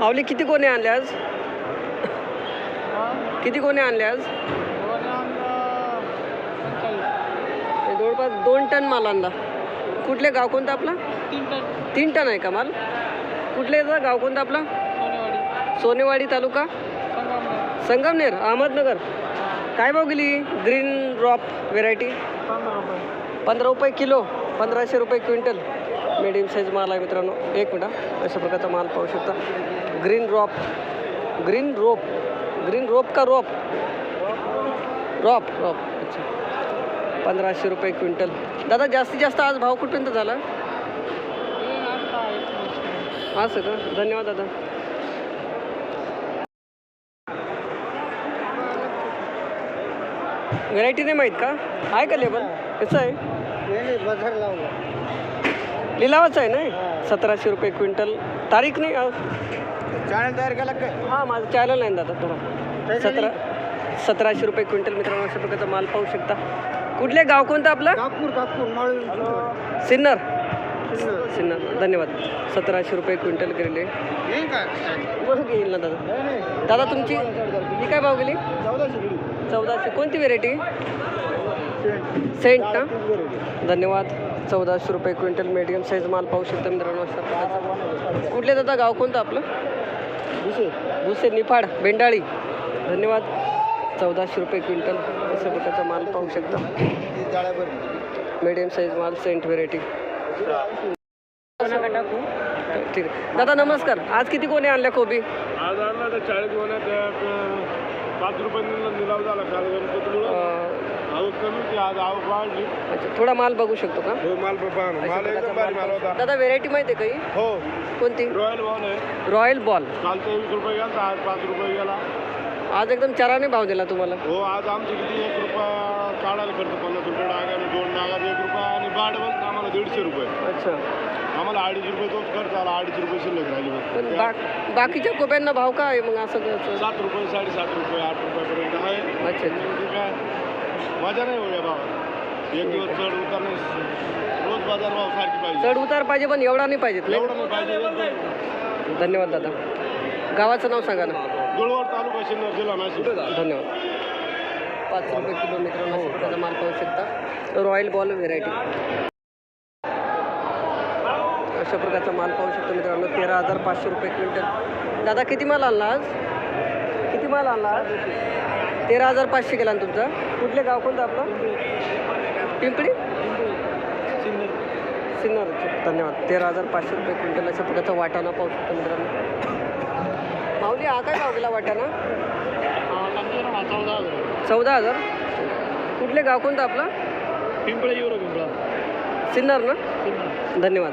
माऊली किती कोणी आणले आज? किती कोणी आणले आज? जवळपास दोन टन माल आणला. कुठले गाव कोणतं आपला? तीन टन आहे का माल? कुठले गाव कोणतं आपला? सोनेवाडी तालुका? संगमनेर अहमदनगर. काय भाव गेली? Green rope variety? पंधरा रुपये किलो पंधराशे रुपये क्विंटल. मिडियम साईज माल आहे मित्रांनो. एक मिनिट अशा प्रकारचा माल पाहू शकता. Green rope green rope green rope का रोप? रॉप रॉप अच्छा. पंधराशे रुपये क्विंटल. दादा जास्तीत जास्त आज भाव कुठपर्यंत झाला? असं का? धन्यवाद दादा. व्हेरायटी नाही माहीत का? आहे का लेबल कसं आहे? लिलावाचं आहे ना? सतराशे रुपये क्विंटल. तारीख नाही चॅनल तयार केला काय हां माझं चॅनल आहे ना दादा थोडा. सतरा सतराशे रुपये क्विंटल मित्रांनो अशा प्रकारचा माल पाहू शकता. कुठले गाव कोणतं आपलं? नागपूर नागपूर सिन्नर. सिन्नर. धन्यवाद. सतराशे रुपये क्विंटल गेलेले येईन काय बरं येईल ना दादा. दादा तुमची ही काय भाव गेली? चौदाशे चौदाशे. कोणती व्हेरायटी सेंट. ना? धन्यवाद. चौदाशे रुपये क्विंटल मीडियम साईज माल पाहू शकता मित्रांनो अशा प्रकारचा कुठले दादा गाव कोणतं आपलं? दुसरे निफाड बेंडाळी. धन्यवाद. चौदाशे रुपये क्विंटल. अशा प्रकारचा माल पाहू शकता. मीडियम साईज माल सेंट व्हेरायटी ठीक. आहे दादा नमस्कार. आज किती कोणी आणल्या कोबी? आज आणला चाळीस पाच रुपयांनी निलाव झाला. काल गणपतीमुळं. अं, आवक कमी होती आज आवक वाढली? अच्छा थोडा माल बघू शकतो का? हो माल पप्पा माल एकदम भारी माल होता. दादा व्हेरायटी माहिती आहे काही हो? कोणती? रॉयल बॉल आहे. रॉयल बॉल काल तेवीस रुपये गेला आज पाच रुपये गेला. आज एकदम चराने भाव दिला तुम्हाला. हो आज आमचे किती एक रुपया काढायला खर्च? पन्नास रुपये डागाने दोन डागात एक रुपया आणि भाडं आम्हाला दीडशे रुपये. अच्छा. आम्हाला अडीच रुपये तोच खर्च आला अडीच रुपये शिल्लक राहिली पण फक्त. बा बाकीच्या कोब्यांना भाव काय आहे मग असं? सात रुपये साडेसात रुपये आठ रुपयापर्यंत आहे. अच्छा. अच्छा म्हणजे काय मजा नाही होया भाव एक दिवस चढ उतार नाही रोज बाजार भाव सारखी पाहिजे. चढ उतार पाहिजे पण एवढा नाही पाहिजेत नाही एवढं नाही पाहिजे. धन्यवाद दादा. गावाचं नाव सांगा ना. दुळवड तालुका जिल्हा नाशिक. धन्यवाद. पाच रुपये किलो मित्रांनो प्रकारचा माल पाहू शकता रॉयल बॉल व्हेरायटी. अशा प्रकारचा माल पाहू शकतो मित्रांनो तेरा हजार पाचशे रुपये क्विंटल. दादा किती माल आणला आज? किती माल आणला आज? तेरा हजार पाचशे गेला ना तुमचा. कुठले गाव कोणतं आपलं? पिंपरी सिन्नर. धन्यवाद. तेरा हजार पाचशे रुपये क्विंटल अशा प्रकारचा वाटाणा पाहू शकतो मित्रांनो. माऊली हा काय भाव गेला वाटाणा चौदा हजार. कुठले गाव कोणतं आपलं? पिंपळा पिंपळा सिन्नर ना? धन्यवाद.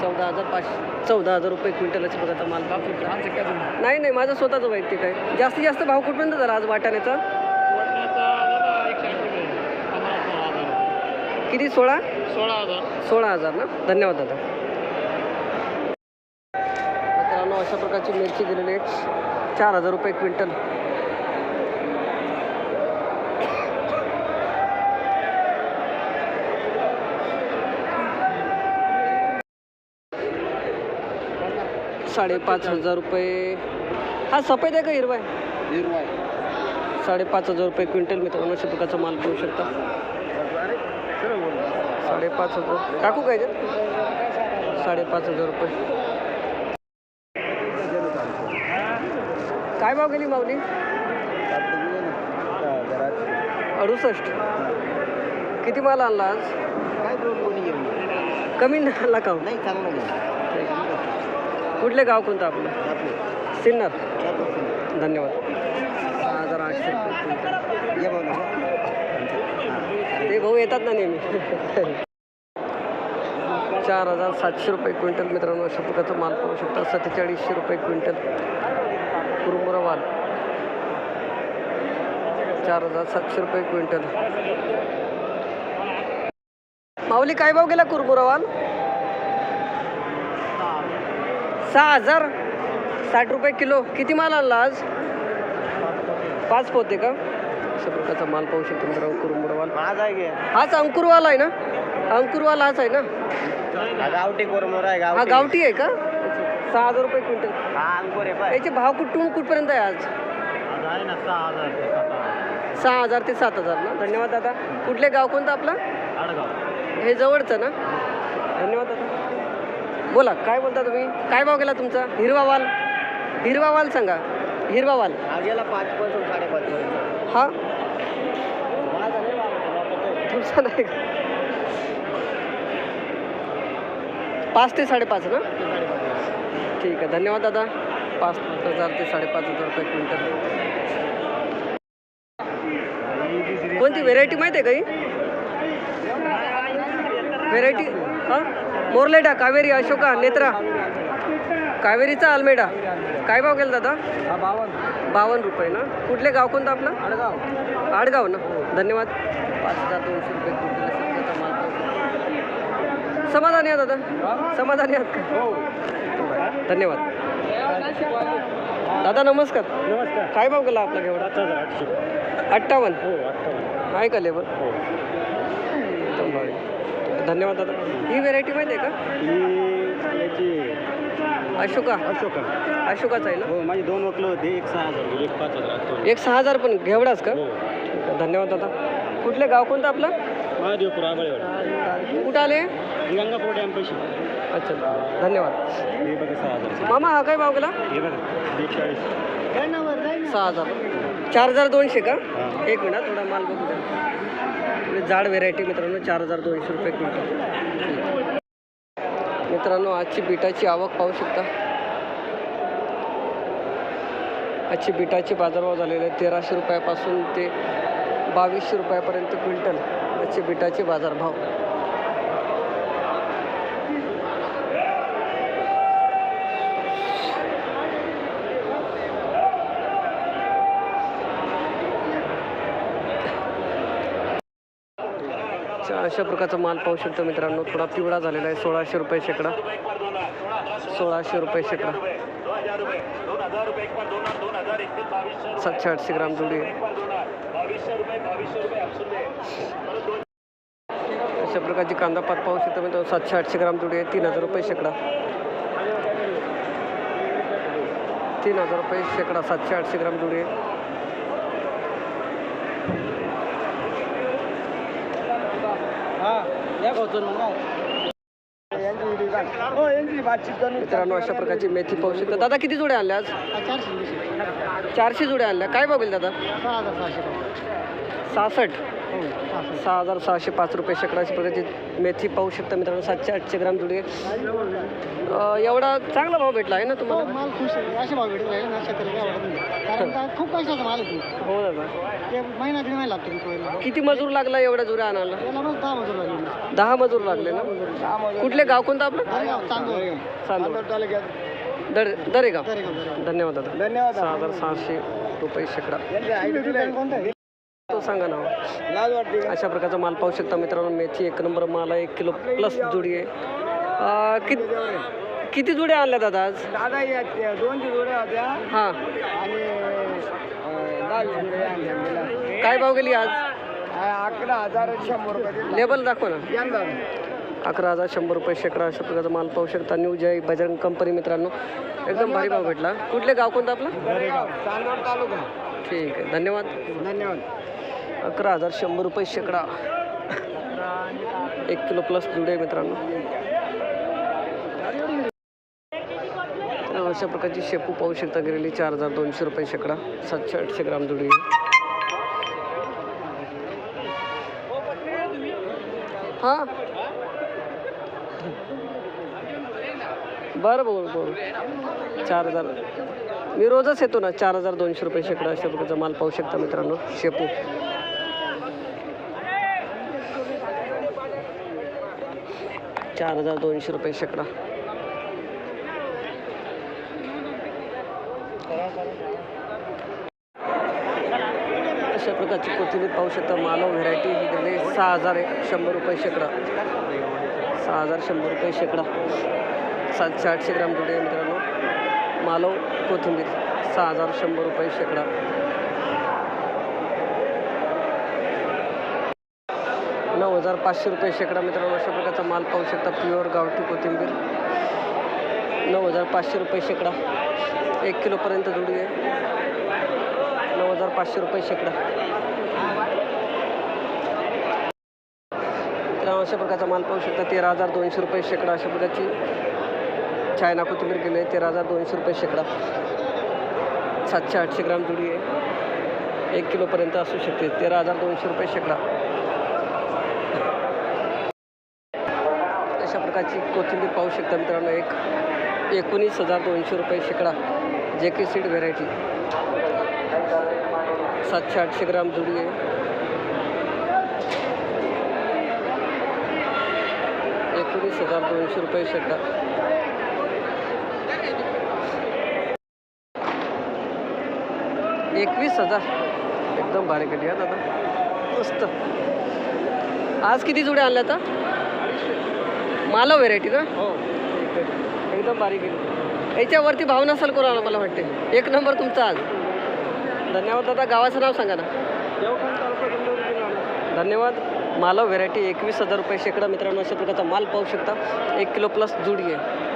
चौदा हजार पाचशे चौदा हजार रुपये क्विंटलच्या प्रकारचा माल पाहू नाही नाही माझं स्वतःचं वैयक्तिक आहे. जास्तीत जास्त भाव कुठपर्यंत झाला आज वाटाण्याचा? किती सोळा? सोळा हजार. सोळा हजार ना? धन्यवाद दादा. मित्रांनो अशा प्रकारची मिरची दिलेली आहे चार हजार रुपये क्विंटल. साडेपाच हजार रुपये. हा सफेद आहे का हिरवा आहे? साडेपाच हजार रुपये क्विंटल मित्रांनो अशा प्रकारचा माल पाहू शकता. साडेपाच हजार. टाकू काय ते साडेपाच हजार रुपये. काय भाव गेली माऊली? अडुसष्ट. किती माल आणला आज? काय दोन कोणी घेऊन? कमी नाही आणला का हो? नाही चांगलं घेऊन कुठले गाव कोणतं आपलं? सिन्नर. धन्यवाद. सहा हजार आठशे रुपये क्विंटल ये ते भाऊ येतात ना नेहमी. चार हजार सातशे रुपये क्विंटल मित्रांनो अशा प्रकारचा माल पाहू शकता. सत्तेचाळीसशे रुपये क्विंटल कुरुमुरा चार हजार सातशे रुपये क्विंटल. माऊली काय भाव गेला कुरमुरा वाल सहा हजार साठ रुपये किलो. किती माल आणला आज? पाच पोते का? अशा प्रकारचा माल पाहू शकतो मित्रांनो कुरमुरा वाल माझा आहे हाच अंकुरवाला आहे ना? अंकुरवाला हाच आहे ना? गावठी कोरमोर आहे हा गावठी आहे का? सहा हजार रुपये क्विंटल. याचे भाव कुठून कुठपर्यंत आहे आज? आहे ना सहा हजार ते सात हजार. सहा हजार ते सात हजार ना? धन्यवाद दादा. कुठले गाव कोणतं आपलं? हे जवळचं ना? धन्यवाद दादा. बोला काय बोलता तुम्ही? काय भाव गेला तुमचा? हिरवा वाल हिरवा वाल सांगा हिरवा वाल गेला पाच पासून साडेपाच हा तुमचा नाही पाच ते साडेपाच ना? ठीक आहे धन्यवाद दादा. पाच हजार ते साडेपाच हजार रुपये क्विंटल. कोणती व्हेरायटी माहिती आहे काही व्हेरायटी हां? मोरलेडा कावेरी अशोका नेत्रा. कावेरीचा आलमेडा. काय भाव गेला दादा? हा बावन्न. बावन्न रुपये ना? कुठले गाव कोणतं आपलं? आडगाव. आडगाव ना? धन्यवाद. पाच हजार दोनशे रुपये. समाधानी आहात दादा? समाधानी आहात का? हो. धन्यवाद. दादा नमस्कार. नमस्कार. काय भाव गेला आपला अठ्ठावन्न. हो अठ्ठावन्न. आहे का लेबर? हो. धन्यवाद दादा. ही व्हेरायटी माहिती आहे का? ही याची अशोका. अशोका. अशोकाचा आहे ना? हो माझे दोन वकलं होते एक सहा हजार. एक पाच हजार एक सहा हजार पण घेवडाच का? हो. ठीक आहे, धन्यवाद दादा. कुठले गाव कोणतं आपलं? महादेवपूर आबळेवाडी कुठं आले? गंगापूर डॅम पैसे अच्छा धन्यवाद. हे बघा सहा हजार. मामा हा काय भाव गेला? हे बघा सहा हजार. चार हजार दोनशे का. एक मिनिट हा, थोडा माल बघू द्या थोडी जाड व्हेरायटी मित्रांनो चार हजार दोनशे रुपये क्विंटल मित्रांनो आजची बिटाची आवक पाहू शकता. आजची बिटाचे बाजारभाव झालेले आहे तेराशे रुपयापासून ते बावीसशे रुपयापर्यंत क्विंटल आजचे बिटाचे बाजारभाव. चा- अशा प्रकारचा माल पाहू शकतो मित्रांनो. थोडा पिवळा झालेला आहे सोळाशे रुपये शेकडा. सोळाशे रुपये शेकडा. सातशे आठशे ग्राम जोडी आहे. अशा प्रकारची कांदा पात पाहू शकतो मित्रांनो. सातशे आठशे ग्राम जोडी आहे तीन हजार रुपये शेकडा. तीन हजार रुपये शेकडा सातशे आठशे ग्राम जोडी आहे हा या भाऊचं मग हो यांची बातचीत करून मित्रांनो अशा प्रकारची मेथी पाहू शकता. दादा किती जोड्या आणल्या आज? चारशे चारशे आणल्या. काय बघेल दादा? सहासष्ट. सहा हजार सहाशे पाच रुपये शेकडा अशा प्रकारची मेथी पाहू शकता मित्रांनो सातशे आठशे ग्राम जोडी एवढा चांगला भाव भेटला आहे ना हो तुम्हाला? माल खुश आहे. असे भाव भेटत राहिले ना शेतकरी काय वाटत नाही. कारण का खूप पैशाचा माल आहे तो. हो दादा ते महिना दीड महिना लागतो. किती मजूर लागला एवढ्या जोड्या आणायला? दहा मजूर लागले. दहा मजूर लागले ना? कुठले गाव कोणतं आपलं? दरेगाव दर दरेगाव. धन्यवाद दादा. धन्यवाद. सहा हजार सहाशे रुपये शेकडा. कोणतं तो सांगा ना. लाज वाटते अशा प्रकारचा माल पाहू शकता मित्रांनो मेथी एक नंबर माल आहे एक किलो प्लस जोडी आहे. किती किती जोड्या आणल्या दादा आज? दादा या त्या दोनशे जोड्या होत्या. हां. आणि अं, दहा वीस जोड्या आणल्या गेल्या. काय भाव गेली आज? आ- अकरा हजार शंभर रुपये दिले. लेबल दाखवा ना. अकरा हजार शंभर रुपये शेकडा अशा प्रकारचा माल पाहू शकता. न्यू जय बजरंग कंपनी मित्रांनो. एकदम भारी भाव भेटला. कुठले गाव कोणतं आपलं? तालुका. ठीक आहे. धन्यवाद. धन्यवाद. अकरा हजार शंभर रुपये शेकडा. एक किलो प्लस जुडे मित्रांनो. अशा प्रकारची शेपू पाहू शकता गेलेली. चार हजार दोनशे रुपये शेकडा. सातशे आठशे ग्राम जुडी हां? बरं बोल बोल. चार हजार. मी रोजच येतो ना. चार हजार दोनशे रुपये शेकडा अशा प्रकारचा माल पाहू शकता मित्रांनो. शेपू चार हजार दोनशे रुपये शेकडा. अशा प्रकारची कोथिंबीर पाहू शकता. मालव व्हेरायटी ही गेले सहा हजार शंभर रुपये शेकडा. सहा हजार शंभर रुपये शेकडा. सातशे आठशे ग्राम जोडे मित्रांनो. मालव कोथिंबीर सहा हजार शंभर रुपये शेकडा. नऊ हजार पाचशे रुपये शेकडा मित्रांनो अशा प्रकारचा माल पाहू शकता. प्युअर गावठी कोथिंबीर. नऊ हजार पाचशे रुपये शेकडा. एक किलोपर्यंत जुडी आहे. नऊ हजार पाचशे रुपये शेकडा. मित्रांनो अशा प्रकारचा माल पाहू शकता. तेरा हजार दोनशे रुपये शेकडा. अशा प्रकारची चायना कोथिंबीर गेली आहे. तेरा हजार दोनशे रुपये शेकडा. सातशे आठशे ग्राम जुडी आहे. एक किलोपर्यंत असू शकते. तेरा हजार दोनशे रुपये शेकडा अशा प्रकारची कोथिंबीर पाहू शकता मित्रांनो. एक एकोणीस हजार दोनशे रुपये शेकडा जे के सीड व्हेरायटी. सातशे आठशे ग्राम जुडी आहे. एकोणीस हजार दोनशे रुपये शेकडा. एकवीस हजार. एकदम भारी केली हा दादा. मस्त. आज किती जुड्या आणल्या आता? माला व्हेरायटी ना हो एकदम बारीक आहे. याच्यावरती भाव नसाल कोणाला मला वाटते. एक नंबर तुमचा आज. धन्यवाद दादा. गावाचं नाव सांगा ना. धन्यवाद. मालव व्हेरायटी एकवीस हजार रुपये शेकडा मित्रांनो अशा प्रकारचा माल पाहू शकता. एक किलो प्लस जुडी आहे